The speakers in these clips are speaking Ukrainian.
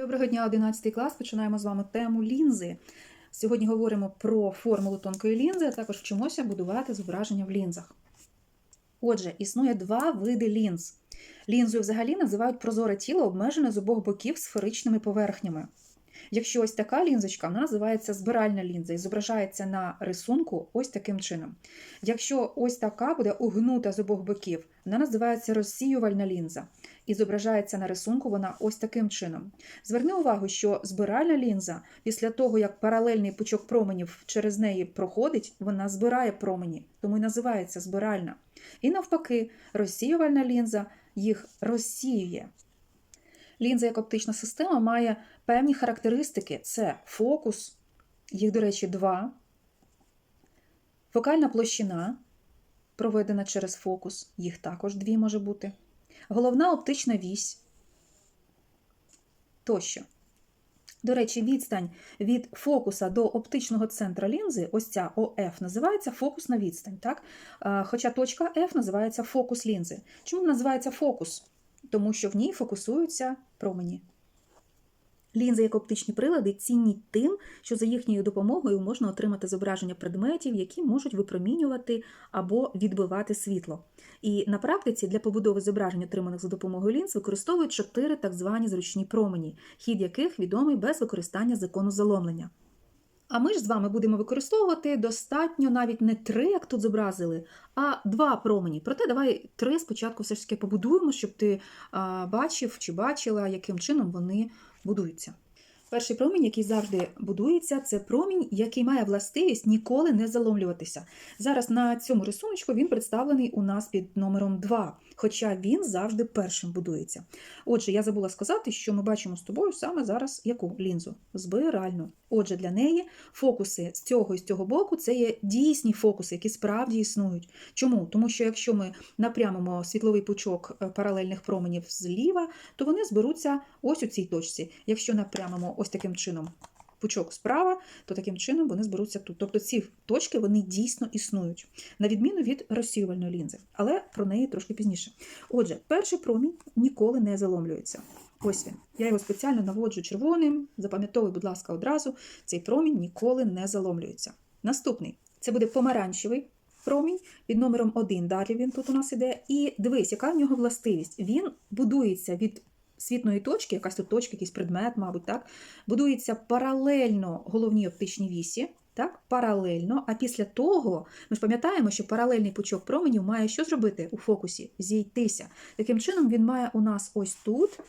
Доброго дня, 11 клас. Починаємо з вами тему лінзи. Сьогодні говоримо про формулу тонкої лінзи, а також вчимося будувати зображення в лінзах. Отже, існує два види лінз. Лінзою взагалі називають прозоре тіло, обмежене з обох боків сферичними поверхнями. Якщо ось така лінзочка, вона називається збиральна лінза і зображається на рисунку ось таким чином. Якщо ось така буде угнута з обох боків, вона називається розсіювальна лінза і зображається на рисунку вона ось таким чином. Зверни увагу, що збиральна лінза, після того, як паралельний пучок променів через неї проходить, вона збирає промені, тому і називається збиральна. І навпаки, розсіювальна лінза їх розсіює. Лінза як оптична система має певні характеристики: це фокус, їх, до речі, два, фокальна площина, проведена через фокус, їх також дві може бути, головна оптична вісь тощо. До речі, відстань від фокуса до оптичного центра лінзи, ось ця ОФ, називається фокусна відстань. Так? Хоча точка F називається фокус лінзи. Чому називається фокус? Тому що в ній фокусуються промені. Лінзи як оптичні прилади цінні тим, що за їхньою допомогою можна отримати зображення предметів, які можуть випромінювати або відбивати світло. І на практиці для побудови зображень, отриманих за допомогою лінз, використовують чотири так звані зручні промені, хід яких відомий без використання закону заломлення. А ми ж з вами будемо використовувати достатньо навіть не три, як тут зобразили, а два промені. Проте давай три спочатку все ж таки побудуємо, щоб ти а, бачив чи бачила, яким чином вони будуються. Перший промінь, який завжди будується, це промінь, який має властивість ніколи не заломлюватися. Зараз на цьому рисунку він представлений у нас під номером 2, хоча він завжди першим будується. Отже, я забула сказати, що ми бачимо з тобою саме зараз яку лінзу? Збиральну. Отже, для неї фокуси з цього і з цього боку це є дійсні фокуси, які справді існують. Чому? Тому що якщо ми напрямимо світловий пучок е, паралельних променів зліва, то вони зберуться ось у цій точці. Якщо напрямимо ось таким чином пучок справа, то таким чином вони зберуться тут. Тобто ці точки вони дійсно існують, на відміну від розсіювальної лінзи, але про неї трошки пізніше. Отже, перший промінь ніколи не заломлюється. Ось він. Я його спеціально наводжу червоним. Запам'ятовуй, будь ласка, одразу, цей промінь ніколи не заломлюється. Наступний це буде помаранчевий промінь під номером 1. Далі він тут у нас іде. І дивись, яка в нього властивість. Він будується від світної точки, якась тут точка, якийсь предмет, мабуть, так, будується паралельно головній оптичній вісі. Так, паралельно, а після того ми ж пам'ятаємо, що паралельний пучок променів має що зробити у фокусі? Зійтися. Таким чином, він має у нас ось тут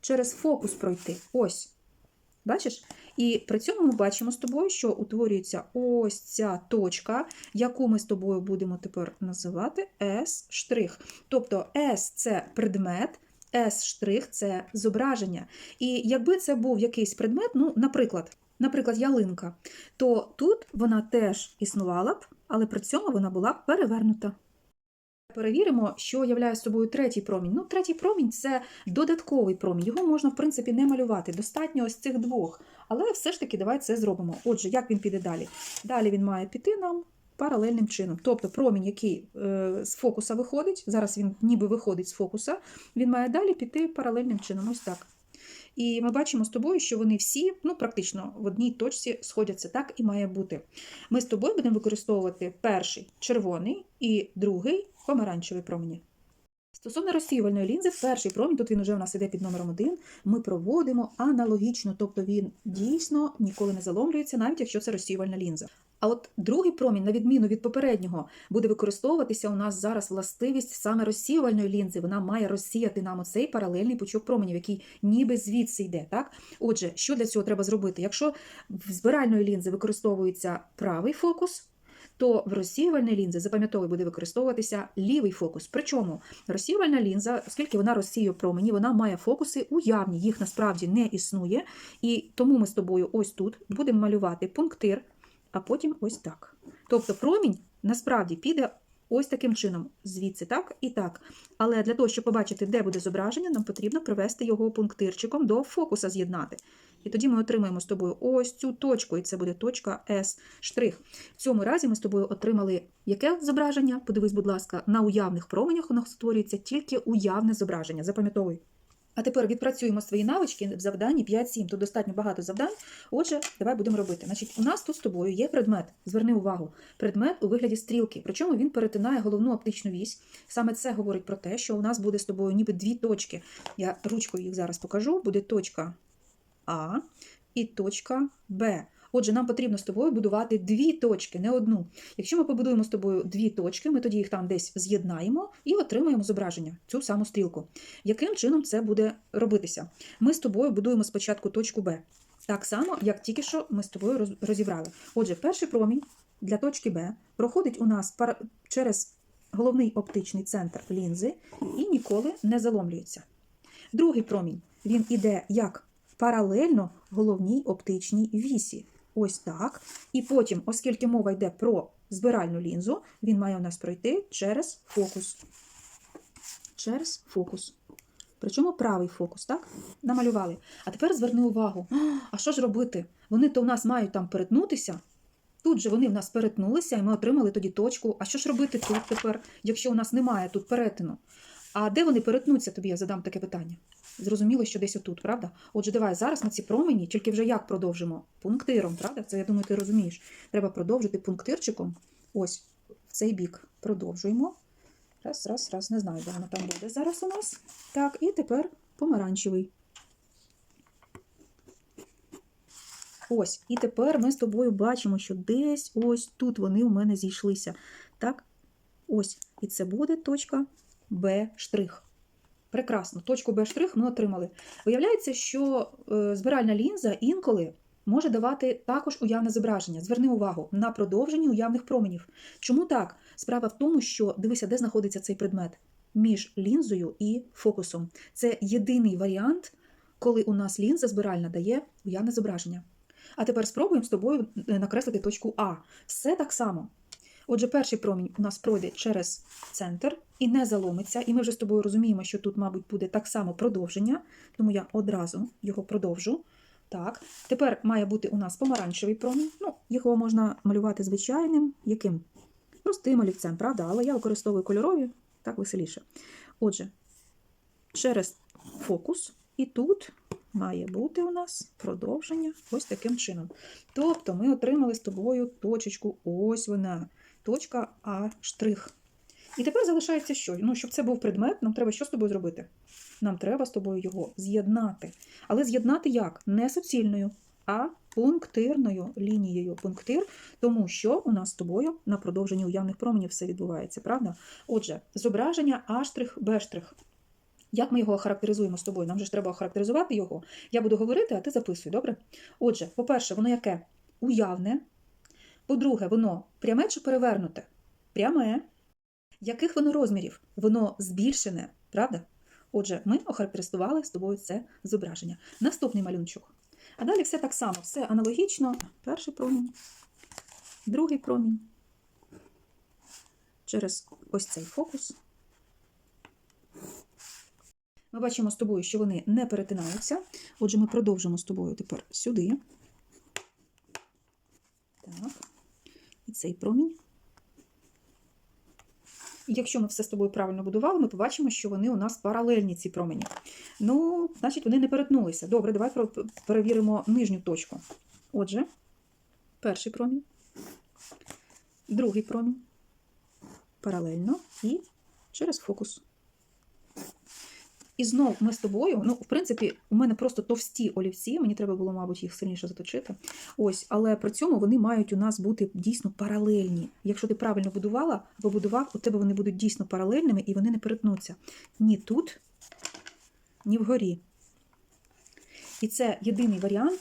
через фокус пройти. Ось. Бачиш? І при цьому ми бачимо з тобою, що утворюється ось ця точка, яку ми з тобою будемо тепер називати S'. Тобто S це предмет, S' це зображення. І якби це був якийсь предмет, ну, наприклад, наприклад, ялинка, то тут вона теж існувала б, але при цьому вона була б перевернута. Перевіримо, що являє собою третій промінь. Ну, третій промінь це додатковий промінь. Його можна, в принципі, не малювати. Достатньо ось цих двох. Але все ж таки, давай це зробимо. Отже, як він піде далі? Далі він має піти нам паралельним чином. Тобто промінь, який е, з фокуса виходить, зараз він ніби виходить з фокуса, він має далі піти паралельним чином. Ось так. І ми бачимо з тобою, що вони всі ну, практично в одній точці сходяться. Так і має бути. Ми з тобою будемо використовувати перший червоний і другий помаранчевий промені. Стосовно розсіювальної лінзи, перший промінь, тут він вже у нас іде під номером 1, ми проводимо аналогічно, тобто він дійсно ніколи не заломлюється, навіть якщо це розсіювальна лінза. А от другий промінь, на відміну від попереднього, буде використовуватися у нас зараз властивість саме розсіювальної лінзи. Вона має розсіяти нам оцей паралельний пучок променів, який ніби звідси йде. Так? Отже, що для цього треба зробити? Якщо в збиральної лінзи використовується правий фокус, то в розсіювальній лінзі, запам'ятовуй, буде використовуватися лівий фокус. Причому розсіювальна лінза, оскільки вона розсіює промені, вона має фокуси уявні, їх насправді не існує. І тому ми з тобою ось тут будемо малювати пунктир, а потім ось так. Тобто промінь насправді піде ось таким чином, звідси так і так. Але для того, щоб побачити, де буде зображення, нам потрібно привести його пунктирчиком до фокуса з'єднати. І тоді ми отримаємо з тобою ось цю точку, і це буде точка S'. В цьому разі ми з тобою отримали яке зображення? Подивись, будь ласка, на уявних променях нас створюється тільки уявне зображення. Запам'ятовуй. А тепер відпрацюємо свої навички в завданні 5-7. Тут достатньо багато завдань. Отже, давай будемо робити. Значить, у нас тут з тобою є предмет. Зверни увагу. Предмет у вигляді стрілки. Причому він перетинає головну оптичну вісь. Саме це говорить про те, що у нас буде з тобою ніби дві точки. Я ручкою їх зараз покажу. Буде точка А і точка Б. Отже, нам потрібно з тобою будувати дві точки, не одну. Якщо ми побудуємо з тобою дві точки, ми тоді їх там десь з'єднаємо і отримаємо зображення, цю саму стрілку. Яким чином це буде робитися? Ми з тобою будуємо спочатку точку Б. Так само, як тільки що ми з тобою розібрали. Отже, перший промінь для точки Б проходить у нас через головний оптичний центр лінзи і ніколи не заломлюється. Другий промінь він іде як паралельно головній оптичній вісі. Ось так. І потім, оскільки мова йде про збиральну лінзу, він має у нас пройти через фокус. Через фокус. Причому правий фокус, так? Намалювали. А тепер зверни увагу. А, що ж робити? Вони то у нас мають там перетнутися. Тут же вони в нас перетнулися, і ми отримали тоді точку. А що ж робити тут тепер, якщо у нас немає тут перетину? А де вони перетнуться, тобі я задам таке питання. Зрозуміло, що десь отут, правда? Отже, давай зараз на ці промені, тільки вже як продовжимо? Пунктиром, правда? Це я думаю, ти розумієш. Треба продовжити пунктирчиком. Ось в цей бік продовжуємо. Раз, раз, раз, не знаю, де воно там буде зараз у нас. Так, і тепер помаранчевий. Ось, і тепер ми з тобою бачимо, що десь ось тут вони у мене зійшлися. Так, ось. І це буде точка Б штрих. Прекрасно, точку Б ми отримали. Виявляється, що е, збиральна лінза інколи може давати також уявне зображення. Зверни увагу на продовження уявних променів. Чому так? Справа в тому, що дивися, де знаходиться цей предмет між лінзою і фокусом. Це єдиний варіант, коли у нас лінза збиральна дає уявне зображення. А тепер спробуємо з тобою е, накреслити точку А. Все так само. Отже, перший промінь у нас пройде через центр і не заломиться. І ми вже з тобою розуміємо, що тут, мабуть, буде так само продовження, тому я одразу його продовжу. Так, тепер має бути у нас помаранчевий промінь. Ну, його можна малювати звичайним, яким? Простим олівцем, правда? Але я використовую кольорові, так веселіше. Отже, через фокус, і тут має бути у нас продовження ось таким чином. Тобто ми отримали з тобою точечку, ось вона, точка А штрих. І тепер залишається що? Ну, щоб це був предмет, нам треба що з тобою зробити? Нам треба з тобою його з'єднати. Але з'єднати як? Не суцільною, а пунктирною лінією. Пунктир, тому що у нас з тобою на продовженні уявних променів все відбувається, правда? Отже, зображення А штрих, Б штрих. Як ми його охарактеризуємо з тобою? Нам же ж треба охарактеризувати його. Я буду говорити, а ти записуй, добре? Отже, по-перше, воно яке? Уявне. По-друге, воно пряме чи перевернуте? Пряме. Яких воно розмірів? Воно збільшене, правда? Отже, ми охарактеризували з тобою це зображення. Наступний малюнчик. А далі все так само, все аналогічно. Перший промінь, другий промінь. Через ось цей фокус. Ми бачимо з тобою, що вони не перетинаються. Отже, ми продовжимо з тобою тепер сюди. Так. Цей промінь. Якщо ми все з тобою правильно будували, ми побачимо, що вони у нас паралельні ці промені. Ну, значить, вони не перетнулися. Добре, давай перевіримо нижню точку. Отже, перший промінь, другий промінь, паралельно і через фокус. І знов ми з тобою, ну, в принципі, у мене просто товсті олівці, мені треба було, мабуть, їх сильніше заточити. Ось, але при цьому вони мають у нас бути дійсно паралельні. Якщо ти правильно будувала або будував, у тебе вони будуть дійсно паралельними і вони не перетнуться ні тут, ні вгорі. І це єдиний варіант,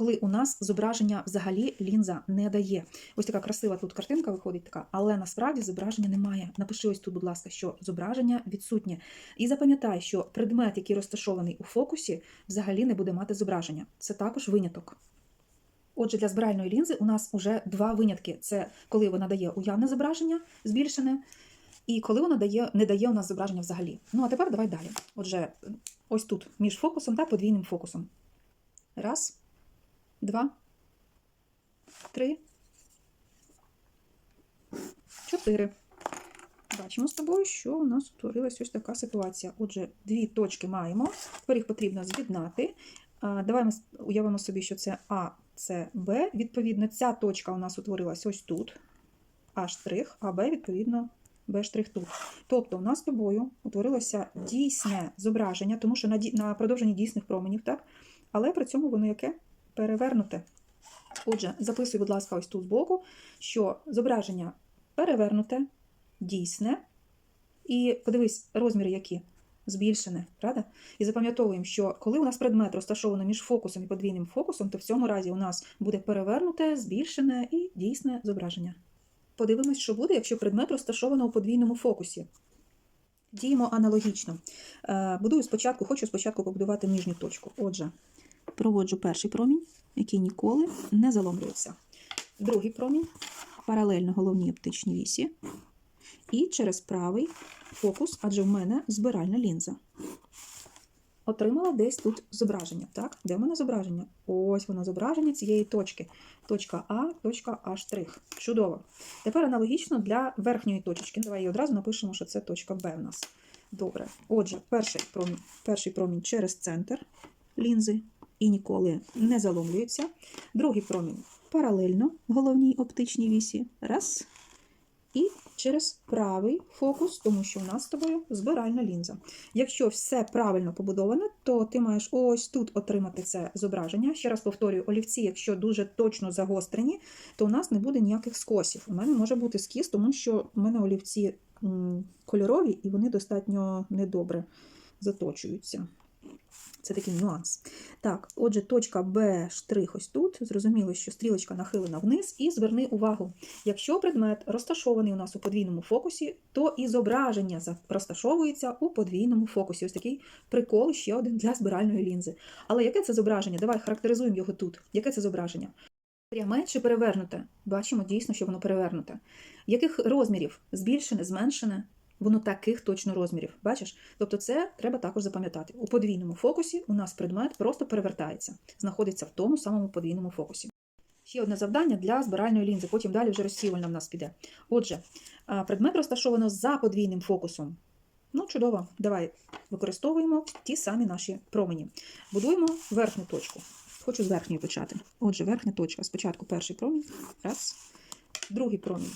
коли у нас зображення взагалі лінза не дає. Ось така красива тут картинка виходить така, але насправді зображення немає. Напиши ось тут, будь ласка, що зображення відсутнє. І запам'ятай, що предмет, який розташований у фокусі, взагалі не буде мати зображення. Це також виняток. Отже, для збиральної лінзи у нас вже два винятки: це коли вона дає уявне зображення збільшене, і коли вона дає, не дає у нас зображення взагалі. Ну а тепер давай далі. Отже, ось тут між фокусом та подвійним фокусом. Раз, два, три, чотири. Бачимо з тобою, що у нас утворилась ось така ситуація. Отже, дві точки маємо, тепер їх потрібно з'єднати. Давай ми уявимо собі, що це А, це Б. Відповідно, ця точка у нас утворилась ось тут, А а Б, відповідно, Б тут. Тобто у нас з тобою утворилося дійсне зображення, тому що на продовженні дійсних променів, так? але при цьому воно яке? Перевернуте. Отже, записуй, будь ласка, ось тут збоку, що зображення перевернуте, дійсне. І подивись, розміри які збільшене, правда? І запам'ятовуємо, що коли у нас предмет розташовано між фокусом і подвійним фокусом, то в цьому разі у нас буде перевернуте, збільшене і дійсне зображення. Подивимось, що буде, якщо предмет розташовано у подвійному фокусі. Діємо аналогічно. Е, Будую спочатку, хочу спочатку побудувати нижню точку. Отже, проводжу перший промінь, який ніколи не заломлюється. Другий промінь паралельно головній оптичній вісі. І через правий фокус, адже в мене збиральна лінза. Отримала десь тут зображення. Так? Де в мене зображення? Ось воно зображення цієї точки. Точка А, точка А. Чудово. Тепер аналогічно для верхньої точечки. Давай її одразу напишемо, що це точка Б в нас. Добре. Отже, перший промінь, перший промінь через центр лінзи і ніколи не заломлюється. Другий промінь паралельно головній оптичній вісі. Раз. І через правий фокус, тому що у нас з тобою збиральна лінза. Якщо все правильно побудоване, то ти маєш ось тут отримати це зображення. Ще раз повторюю, олівці, якщо дуже точно загострені, то у нас не буде ніяких скосів. У мене може бути скіс, тому що у мене олівці кольорові і вони достатньо недобре заточуються. Це такий нюанс. Так, отже, точка Б штрих ось тут. Зрозуміло, що стрілочка нахилена вниз, і зверни увагу. Якщо предмет розташований у нас у подвійному фокусі, то і зображення розташовується у подвійному фокусі. Ось такий прикол ще один для збиральної лінзи. Але яке це зображення? Давай характеризуємо його тут. Яке це зображення? Пряме чи перевернуте? Бачимо дійсно, що воно перевернуте. Яких розмірів? Збільшене, зменшене? Воно таких точно розмірів. Бачиш? Тобто це треба також запам'ятати. У подвійному фокусі у нас предмет просто перевертається, знаходиться в тому самому подвійному фокусі. Ще одне завдання для збиральної лінзи, потім далі вже розсіювальна в нас піде. Отже, предмет розташовано за подвійним фокусом. Ну, чудово, давай використовуємо ті самі наші промені. Будуємо верхню точку. Хочу з верхньої почати. Отже, верхня точка. Спочатку перший промінь. Раз. Другий промінь.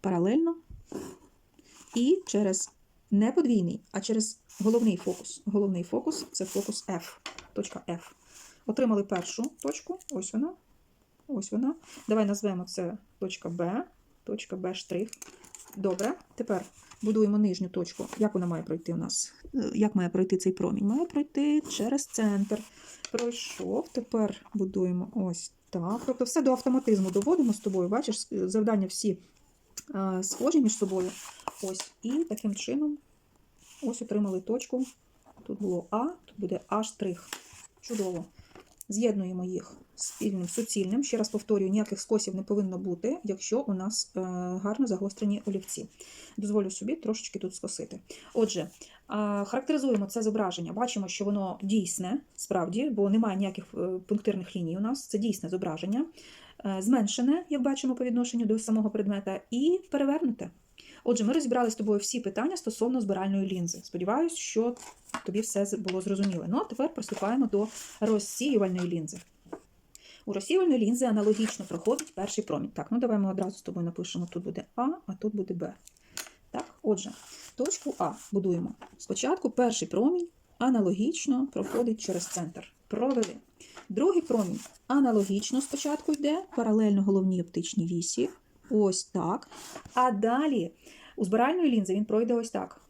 Паралельно. І через не подвійний, а через головний фокус. Головний фокус це фокус F. Точка F. Отримали першу точку. Ось вона. Ось вона. Давай назвемо це точка Б. Точка Б штрих. Добре. Тепер будуємо нижню точку. Як вона має пройти у нас? Е, Як має пройти цей промінь? Має пройти через центр. Пройшов. Тепер будуємо ось так. Тобто все до автоматизму доводимо з тобою. Бачиш, завдання всі е, схожі між собою. Ось. І таким чином ось отримали точку. Тут було А, тут буде А штрих. Чудово. З'єднуємо їх спільним суцільним. Ще раз повторюю, ніяких скосів не повинно бути, якщо у нас е, гарно загострені олівці. Дозволю собі трошечки тут скосити. Отже, е, характеризуємо це зображення. Бачимо, що воно дійсне, справді, бо немає ніяких е, пунктирних ліній у нас. Це дійсне зображення. Зменшене, як бачимо, по відношенню до самого предмета, і перевернуте. Отже, ми розібрали з тобою всі питання стосовно збиральної лінзи. Сподіваюсь, що тобі все було зрозуміло. Ну а тепер приступаємо до розсіювальної лінзи. У розсіювальної лінзи аналогічно проходить перший промінь. Так, ну давай ми одразу з тобою напишемо: тут буде А, а тут буде Б. Так, отже, точку А будуємо. Спочатку перший промінь аналогічно проходить через центр. Провели. Другий промінь аналогічно спочатку йде паралельно головній оптичній вісі. Ось так. А далі у збиральної лінзи він пройде ось так.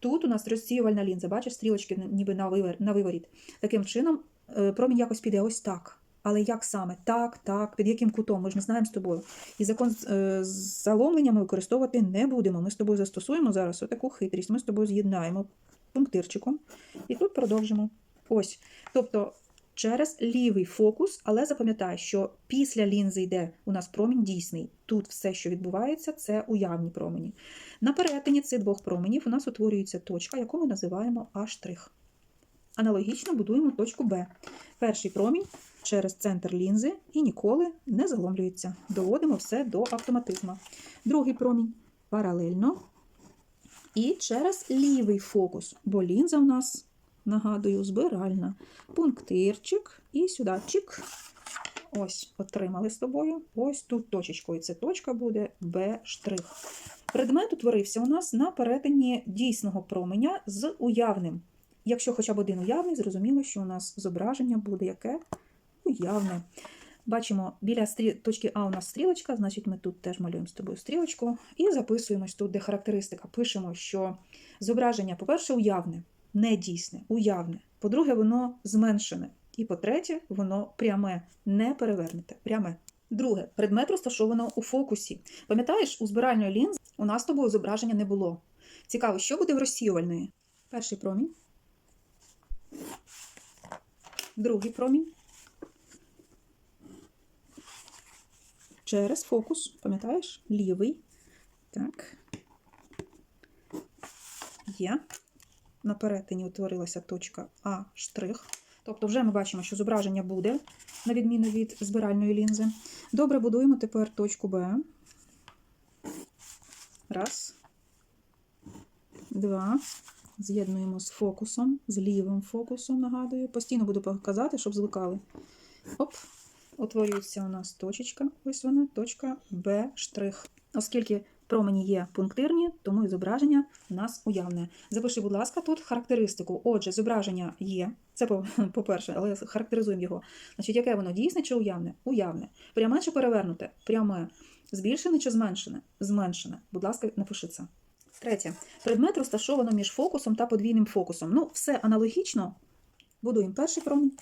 Тут у нас розсіювальна лінза, бачиш, стрілочки ніби на виворіт. Таким чином, е, промінь якось піде ось так. Але як саме? Так, так, під яким кутом? Ми ж не знаємо з тобою. І закон з- е, заломлення ми використовувати не будемо. Ми з тобою застосуємо зараз отаку хитрість. Ми з тобою з'єднаємо пунктирчиком і тут продовжимо. Ось. Тобто через лівий фокус, але запам'ятай, що після лінзи йде у нас промінь дійсний. Тут все, що відбувається, це уявні промені. На перетині цих двох променів у нас утворюється точка, яку ми називаємо А'. Аналогічно будуємо точку Б. Перший промінь через центр лінзи і ніколи не заломлюється. Доводимо все до автоматизму. Другий промінь паралельно І через лівий фокус, бо лінза в нас, нагадую, збиральна. Пунктирчик і сюди чик. Ось, отримали з тобою. Ось тут точечкою. Це точка буде Б'. штрих. Предмет утворився у нас на перетині дійсного променя з уявним. Якщо хоча б один уявний, зрозуміло, що у нас зображення буде яке? Уявне. Бачимо, біля точки А у нас стрілочка, значить ми тут теж малюємо з тобою стрілочку. І записуємось тут, де характеристика. Пишемо, що зображення, по-перше, уявне, не дійсне, уявне. По-друге, воно зменшене. І по-третє, воно пряме, не перевернуте, пряме. Друге, предмет розташовано у фокусі. Пам'ятаєш, у збиральної лінзи у нас тобою зображення не було. Цікаво, що буде в розсіювальної? Перший промінь. Другий промінь. Через фокус, пам'ятаєш? Лівий. Так. Є. На перетині утворилася точка А штрих. Тобто, вже ми бачимо, що зображення буде, на відміну від збиральної лінзи. Добре, будуємо тепер точку Б. Раз. Два. З'єднуємо з фокусом, з лівим фокусом, нагадую. Постійно буду показати, щоб звикали. Оп. Утворюється у нас точечка. Ось вона, точка Б штрих. Оскільки промені є пунктирні, тому і зображення у нас уявне. Запиши, будь ласка, тут характеристику. Отже, зображення є. Це по- по-перше, але характеризуємо його. Значить, яке воно дійсне чи уявне? Уявне. Пряме чи перевернуте? Пряме. Збільшене чи зменшене? Зменшене. Будь ласка, напиши це. Третє. Предмет розташовано між фокусом та подвійним фокусом. Ну, все аналогічно. Будуємо перший промінь.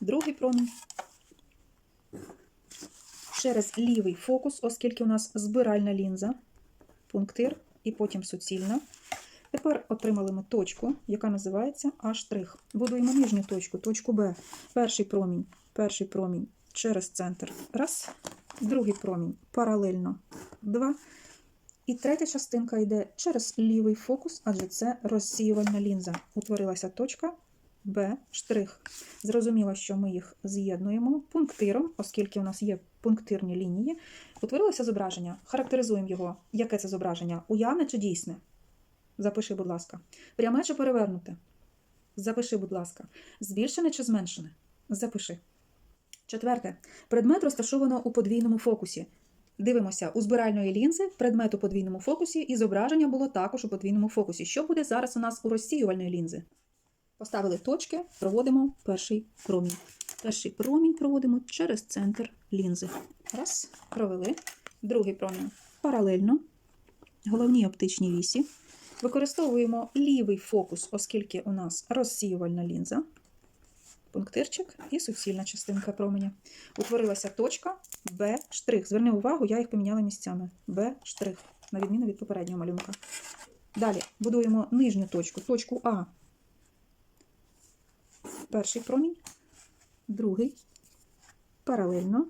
Другий промінь. Через лівий фокус, оскільки у нас збиральна лінза, пунктир і потім суцільна. Тепер отримали ми точку, яка називається А'. Будуємо нижню точку, точку Б. Перший промінь, перший промінь через центр. Раз. Другий промінь паралельно. Два. І третя частинка йде через лівий фокус, адже це розсіювальна лінза. Утворилася точка Б'. штрих. Зрозуміло, що ми їх з'єднуємо пунктиром, оскільки у нас є пунктирні лінії. Утворилося зображення. Характеризуємо його. Яке це зображення? Уявне чи дійсне? Запиши, будь ласка. Пряме чи перевернуте? Запиши, будь ласка. Збільшене чи зменшене? Запиши. Четверте. Предмет розташовано у подвійному фокусі. Дивимося, у збиральної лінзи предмет у подвійному фокусі і зображення було також у подвійному фокусі. Що буде зараз у нас у розсіювальної лінзи? Поставили точки, проводимо перший промінь. Перший промінь проводимо через центр лінзи. Раз, провели. Другий промінь паралельно. Головній оптичній вісі. Використовуємо лівий фокус, оскільки у нас розсіювальна лінза. Пунктирчик і суцільна частинка променя. Утворилася точка Б'. штрих. Зверни увагу, я їх поміняла місцями. Б', штрих, на відміну від попереднього малюнка. Далі будуємо нижню точку, точку А. Перший промінь, другий, паралельно,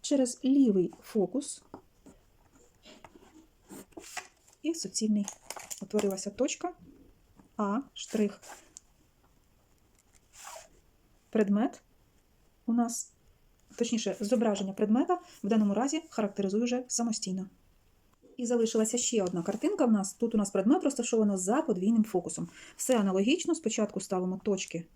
через лівий фокус і суцільний. Утворилася точка А'. штрих. Предмет у нас, точніше, зображення предмета в даному разі характеризує вже самостійно. І залишилася ще одна картинка в нас. Тут у нас предмет розташовано за подвійним фокусом. Все аналогічно. Спочатку ставимо точки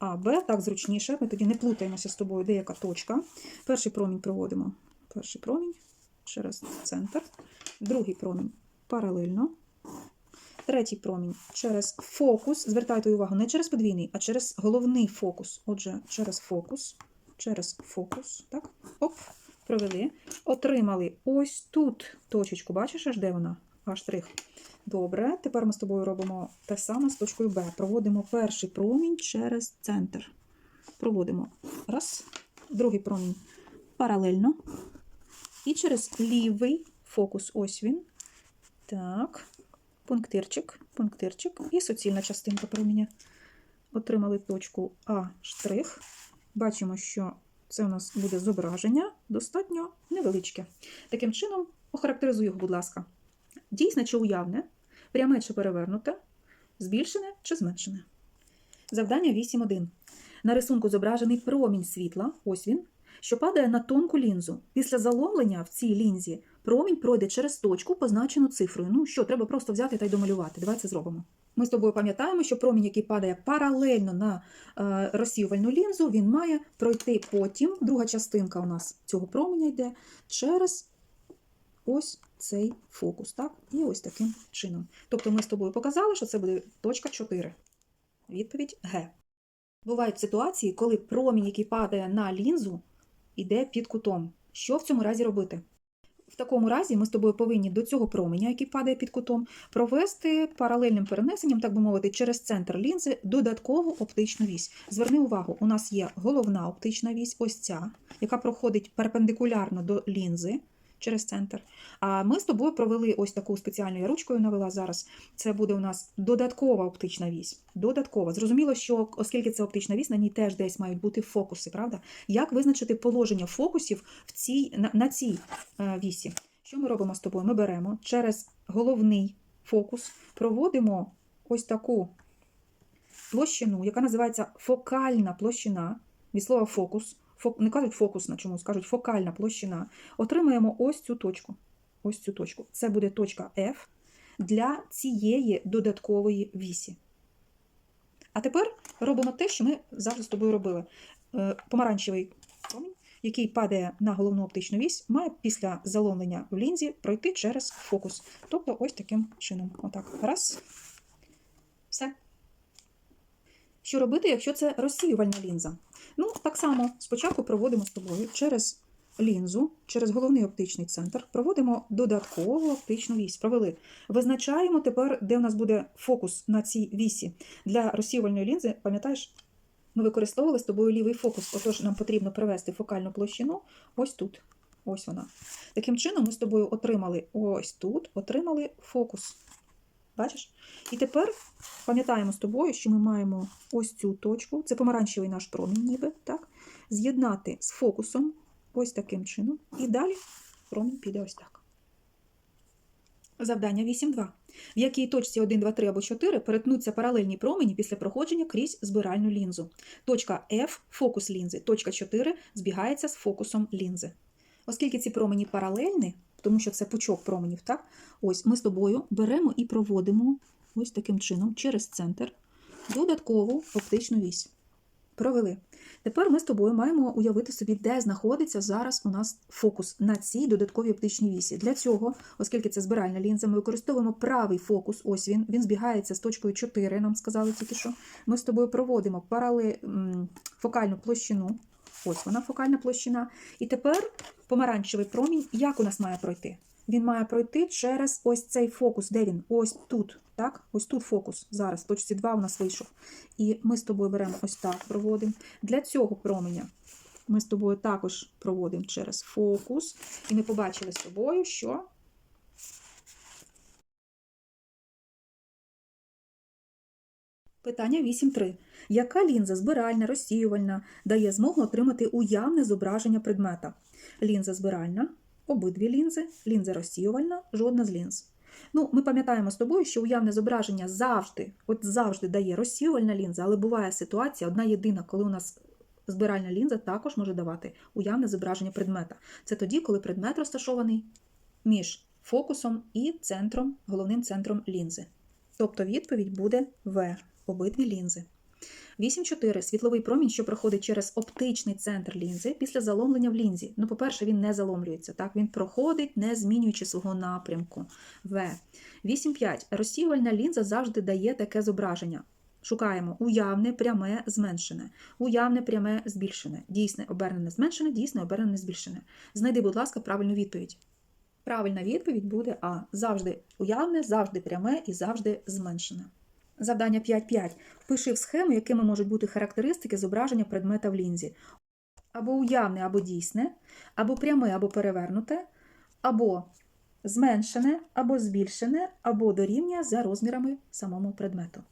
А, Б, так зручніше. Ми тоді не плутаємося з тобою, де яка точка. Перший промінь проводимо. Перший промінь через центр. Другий промінь паралельно. Третій промінь через фокус. Звертайте увагу, не через подвійний, а через головний фокус. Отже, через фокус, через фокус. Так? Оп, провели. Отримали ось тут точечку. Бачиш, аж де вона? А штрих. Добре. Тепер ми з тобою робимо те саме з точкою Б. Проводимо перший промінь через центр. Проводимо раз. Другий промінь паралельно. І через лівий фокус. Ось він. Так. Пунктирчик, пунктирчик і суцільна частинка променя. Отримали точку А'. Бачимо, що це у нас буде зображення достатньо невеличке. Таким чином, охарактеризуй його, будь ласка. Дійсне чи уявне, пряме чи перевернуте, збільшене чи зменшене. Завдання 8.1. На рисунку зображений промінь світла, ось він, що падає на тонку лінзу. Після заломлення в цій лінзі промінь пройде через точку, позначену цифрою. Ну що, треба просто взяти та й домалювати. Давай це зробимо. Ми з тобою пам'ятаємо, що промінь, який падає паралельно на е, розсіювальну лінзу, він має пройти потім. Друга частинка у нас цього променя йде через ось цей фокус. Так? І ось таким чином. Тобто ми з тобою показали, що це буде точка 4. Відповідь Г. Бувають ситуації, коли промінь, який падає на лінзу, йде під кутом. Що в цьому разі робити? В такому разі ми з тобою повинні до цього променя, який падає під кутом, провести паралельним перенесенням, так би мовити, через центр лінзи додаткову оптичну вісь. Зверни увагу, у нас є головна оптична вісь, ось ця, яка проходить перпендикулярно до лінзи через центр. А ми з тобою провели ось таку спеціальну я ручкою навела зараз. Це буде у нас додаткова оптична вісь. Додаткова. Зрозуміло, що оскільки це оптична вісь, на ній теж десь мають бути фокуси, правда? Як визначити положення фокусів в цій, на, на цій е, вісі? Що ми робимо з тобою? Ми беремо через головний фокус, проводимо ось таку площину, яка називається фокальна площина, від слова фокус. Не кажуть фокусна чомусь, кажуть фокальна площина. Отримаємо ось цю точку. Ось цю точку. Це буде точка F для цієї додаткової вісі. А тепер робимо те, що ми завжди з тобою робили. Е, Помаранчевий промінь, який падає на головну оптичну вісь, має після заломлення в лінзі пройти через фокус. Тобто ось таким чином. Отак. Раз. Все. Що робити, якщо це розсіювальна лінза? Ну, так само спочатку проводимо з тобою через лінзу, через головний оптичний центр, проводимо додаткову оптичну вісь. Провели. Визначаємо тепер, де у нас буде фокус на цій вісі. Для розсіювальної лінзи, пам'ятаєш, ми використовували з тобою лівий фокус, отож нам потрібно привести фокальну площину ось тут. Ось вона. Таким чином, ми з тобою отримали ось тут, отримали фокус. Бачиш? І тепер пам'ятаємо з тобою, що ми маємо ось цю точку, це помаранчевий наш промінь, ніби, так? З'єднати з фокусом ось таким чином. І далі промінь піде ось так. Завдання 8.2. В якій точці 1, 2, 3 або 4 перетнуться паралельні промені після проходження крізь збиральну лінзу. Точка F фокус лінзи, точка 4 збігається з фокусом лінзи. Оскільки ці промені паралельні, тому що це пучок променів, так? Ось ми з тобою беремо і проводимо ось таким чином через центр додаткову оптичну вісь. Провели. Тепер ми з тобою маємо уявити собі, де знаходиться зараз у нас фокус на цій додатковій оптичній вісі. Для цього, оскільки це збиральна лінза, ми використовуємо правий фокус. Ось він. Він збігається з точкою 4, нам сказали тільки що. Ми з тобою проводимо парале... м, фокальну площину. Ось вона фокальна площина. І тепер помаранчевий промінь, як у нас має пройти? Він має пройти через ось цей фокус. Де він? Ось тут. Так? Ось тут фокус. Зараз, в точці 2 у нас вийшов. І ми з тобою беремо ось так, проводимо. Для цього променя ми з тобою також проводимо через фокус. І ми побачили з тобою, що Питання 8.3. Яка лінза збиральна, розсіювальна дає змогу отримати уявне зображення предмета? Лінза збиральна, обидві лінзи, лінза розсіювальна, жодна з лінз. Ну, ми пам'ятаємо з тобою, що уявне зображення завжди, от завжди дає розсіювальна лінза, але буває ситуація одна єдина, коли у нас збиральна лінза також може давати уявне зображення предмета. Це тоді, коли предмет розташований між фокусом і центром, головним центром лінзи. Тобто відповідь буде В. Обидві лінзи. 8.4. Світловий промінь, що проходить через оптичний центр лінзи після заломлення в лінзі. Ну, по-перше, він не заломлюється. Так, він проходить, не змінюючи свого напрямку. В. 8.5. Розсіювальна лінза завжди дає таке зображення. Шукаємо уявне, пряме, зменшене. Уявне, пряме, збільшене. Дійсне, обернене, зменшене, дійсне, обернене, збільшене. Знайди, будь ласка, правильну відповідь. Правильна відповідь буде А. Завжди уявне, завжди пряме і завжди зменшене. Завдання 5.5. Впиши в схему, якими можуть бути характеристики зображення предмета в лінзі. Або уявне, або дійсне, або пряме, або перевернуте, або зменшене, або збільшене, або дорівнює за розмірами самому предмету.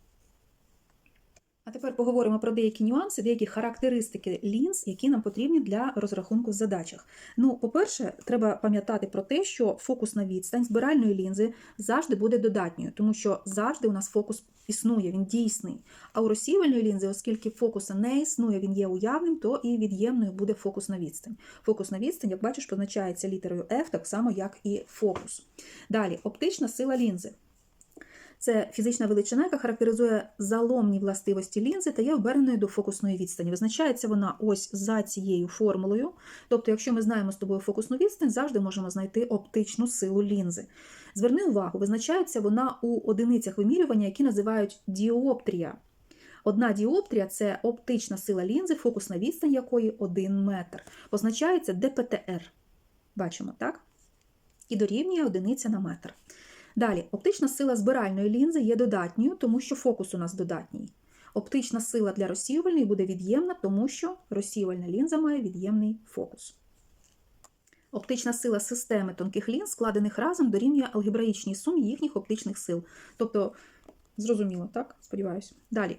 А тепер поговоримо про деякі нюанси, деякі характеристики лінз, які нам потрібні для розрахунку в задачах. Ну, по-перше, треба пам'ятати про те, що фокусна відстань збиральної лінзи завжди буде додатньою, тому що завжди у нас фокус існує, він дійсний. А у розсіювальної лінзи, оскільки фокуса не існує, він є уявним, то і від'ємною буде фокусна відстань. Фокусна відстань, як бачиш, позначається літерою F, так само, як і фокус. Далі, оптична сила лінзи. Це фізична величина, яка характеризує заломні властивості лінзи та є оберненою до фокусної відстані. Визначається вона ось за цією формулою. Тобто, якщо ми знаємо з тобою фокусну відстань, завжди можемо знайти оптичну силу лінзи. Зверни увагу, визначається вона у одиницях вимірювання, які називають діоптрія. Одна діоптрія це оптична сила лінзи, фокусна відстань якої 1 метр. Позначається ДПТР. Бачимо, так? І дорівнює одиниця на метр. Далі, оптична сила збиральної лінзи є додатньою, тому що фокус у нас додатній. Оптична сила для розсіювальної буде від'ємна, тому що розсіювальна лінза має від'ємний фокус. Оптична сила системи тонких лінз, складених разом, дорівнює алгебраїчній сумі їхніх оптичних сил. Тобто, зрозуміло, так? Сподіваюся. Далі.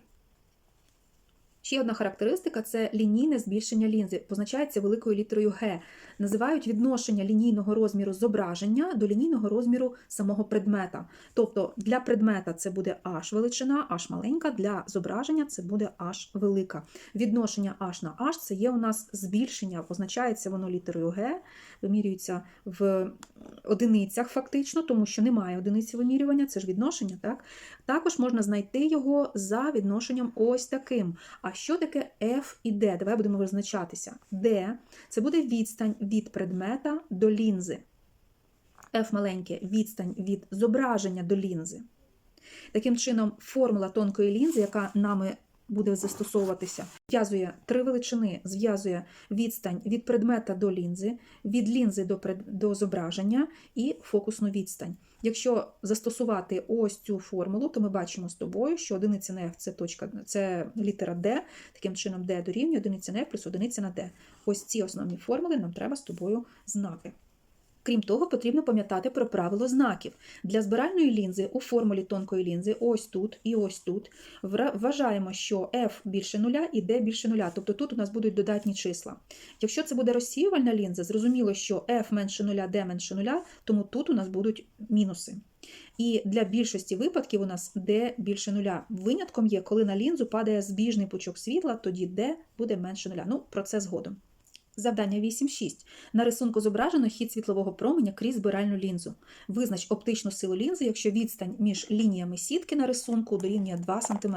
Ще одна характеристика це лінійне збільшення лінзи, позначається великою літерою Г. Називають відношення лінійного розміру зображення до лінійного розміру самого предмета. Тобто для предмета це буде H величина, H маленька, для зображення це буде H велика. Відношення H на H це є у нас збільшення, позначається воно літерою Г, вимірюється в одиницях фактично, тому що немає одиниці вимірювання, це ж відношення. так? Також можна знайти його за відношенням ось таким. А що таке F і D? Давай будемо визначатися. D – це буде відстань від предмета до лінзи. F маленьке відстань від зображення до лінзи. Таким чином, формула тонкої лінзи, яка нами буде застосовуватися, зв'язує три величини, зв'язує відстань від предмета до лінзи, від лінзи до, пред... до зображення і фокусну відстань. Якщо застосувати ось цю формулу, то ми бачимо з тобою, що одиниця на F це точка, це літера D, таким чином D дорівнює одиниця на F плюс одиниця на D. Ось ці основні формули нам треба з тобою знати. Крім того, потрібно пам'ятати про правило знаків. Для збиральної лінзи у формулі тонкої лінзи, ось тут і ось тут, вважаємо, що F більше нуля і D більше нуля, тобто тут у нас будуть додатні числа. Якщо це буде розсіювальна лінза, зрозуміло, що F менше нуля, D менше нуля, тому тут у нас будуть мінуси. І для більшості випадків у нас D більше нуля. Винятком є, коли на лінзу падає збіжний пучок світла, тоді D буде менше нуля. Ну, про це згодом. Завдання 8.6. На рисунку зображено хід світлового променя крізь збиральну лінзу. Визнач оптичну силу лінзи, якщо відстань між лініями сітки на рисунку дорівнює 2 см.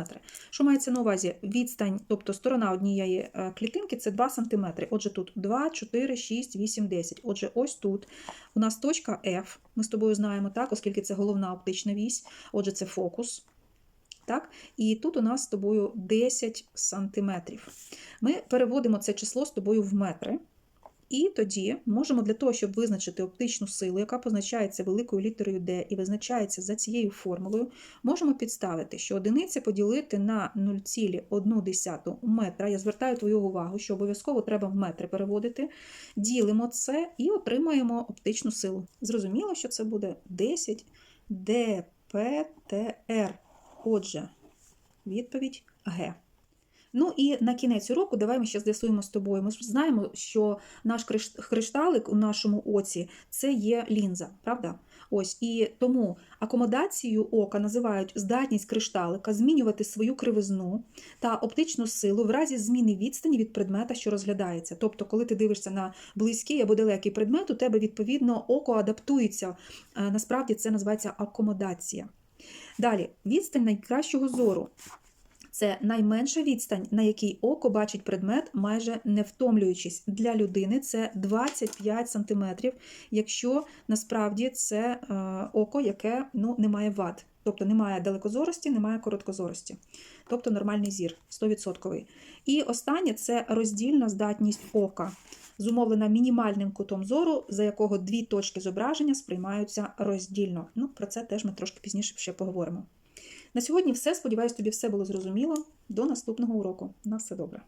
Що мається на увазі? Відстань, тобто сторона однієї е, клітинки це 2 см. Отже, тут 2, 4, 6, 8, 10. Отже, ось тут у нас точка F. Ми з тобою знаємо, так, оскільки це головна оптична вісь. Отже, це фокус. Так? І тут у нас з тобою 10 сантиметрів. Ми переводимо це число з тобою в метри. І тоді можемо для того, щоб визначити оптичну силу, яка позначається великою літерою D і визначається за цією формулою, можемо підставити, що одиниця поділити на 0,1 метра. Я звертаю твою увагу, що обов'язково треба в метри переводити. Ділимо це і отримаємо оптичну силу. Зрозуміло, що це буде 10 ДПТР. Отже, відповідь Г. Ну і на кінець уроку давай ми ще з'ясуємо з тобою. Ми ж знаємо, що наш кришталик у нашому оці це є лінза, правда? Ось і тому акомодацією ока називають здатність кришталика змінювати свою кривизну та оптичну силу в разі зміни відстані від предмета, що розглядається. Тобто, коли ти дивишся на близький або далекий предмет, у тебе відповідно око адаптується. Насправді це називається акомодація. Далі, відстань найкращого зору. Це найменша відстань, на якій око бачить предмет, майже не втомлюючись. Для людини це 25 см, якщо насправді це е, око, яке ну, не має вад. Тобто немає далекозорості, немає короткозорості. Тобто нормальний зір, 100%. І останнє це роздільна здатність ока зумовлена мінімальним кутом зору, за якого дві точки зображення сприймаються роздільно. Ну, Про це теж ми трошки пізніше ще поговоримо. На сьогодні все. Сподіваюсь, тобі все було зрозуміло. До наступного уроку. На все добре.